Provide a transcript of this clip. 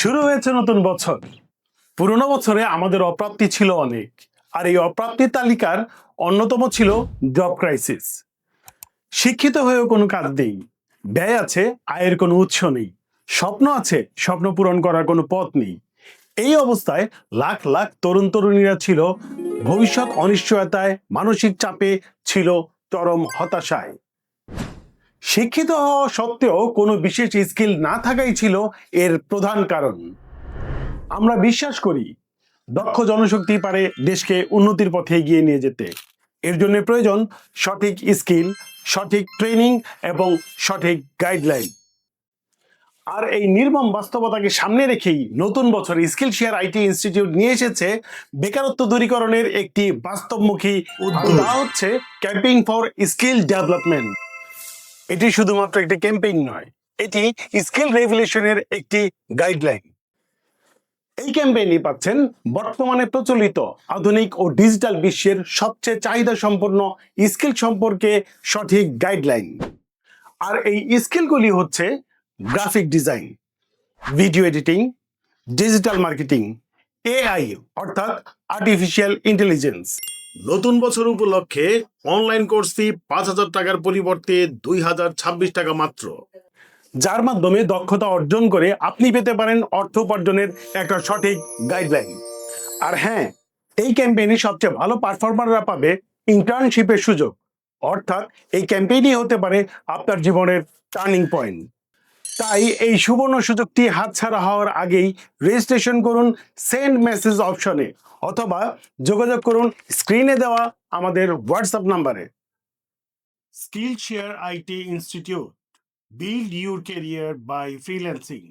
শুরু হয়েছে নতুন বছর। পুরোনো বছরে আমাদের অপ্রাপ্তি ছিল অনেক, আর এই অপ্রাপ্তির তালিকার অন্যতম ছিল জব ক্রাইসিস শিক্ষিত হয়েও কোনো কাজ নেই, ব্যয় আছে, আয়ের কোনো উৎস নেই, স্বপ্ন আছে, স্বপ্ন পূরণ করার কোনো পথ নেই। এই অবস্থায় লাখ লাখ তরুণ তরুণীরা ছিল, ভবিষ্যৎ অনিশ্চয়তায়, মানসিক চাপে ছিল, চরম হতাশায়। শিক্ষিত হওয়া সত্ত্বেও কোনো বিশেষ স্কিল না থাকাই ছিল এর প্রধান কারণ। আমরা বিশ্বাস করি, দক্ষ জনশক্তি পারে দেশকে উন্নতির পথে এগিয়ে নিয়ে যেতে। এর জন্য প্রয়োজন সঠিক স্কিল, সঠিক ট্রেনিং এবং সঠিক গাইডলাইন। আর এই নির্মম বাস্তবতাকে সামনে রেখেই নতুন বছর স্কিল শেয়ার আইটি ইনস্টিটিউট নিয়ে এসেছে বেকারত্ব দূরীকরণের একটি বাস্তবমুখী উদ্যোগ। হচ্ছে ক্যাম্পিং ফর স্কিল ডেভেলপমেন্ট। এটি শুধুমাত্র একটি ক্যাম্পেইন নয়, এটি স্কিল রেভলিউশনের একটি গাইডলাইন। এই ক্যাম্পেইনই পাচ্ছেন বর্তমানে প্রচলিত আধুনিক ও ডিজিটাল বিশ্বের সবচেয়ে চাহিদা সম্পন্ন স্কিল সম্পর্কে সঠিক গাইডলাইন। আর এই স্কিলগুলি হচ্ছে graphic design, video editing, digital marketing, AI অর্থাৎ আর্টিফিশিয়াল ইন্টেলিজেন্স। নতুন বছর উপলক্ষে অনলাইন কোর্স ফি পাঁচ হাজার টাকার পরিবর্তে দুই হাজার ছাব্বিশ টাকা মাত্র। যার মাধ্যমে দক্ষতা অর্জন করে আপনি পেতে পারেন অর্থ উপার্জনের একটা সঠিক গাইডলাইন আর হ্যাঁ এই ক্যাম্পেইনে সবচেয়ে ভালো পারফরমাররা পাবে ইন্টার্নশিপের সুযোগ। অর্থাৎ এই ক্যাম্পেইনই হতে পারে আপনার জীবনের টার্নিং পয়েন্ট তাই এই সুবর্ণ সুযোগটি হাতছাড়া হওয়ার আগেই রেজিস্ট্রেশন করুন সেন্ড মেসেজ অপশনে অথবা যোগাযোগ করুন স্ক্রিনে দেওয়া আমাদের হোয়াটসঅ্যাপ নাম্বারে skill share IT institute build your career by freelancing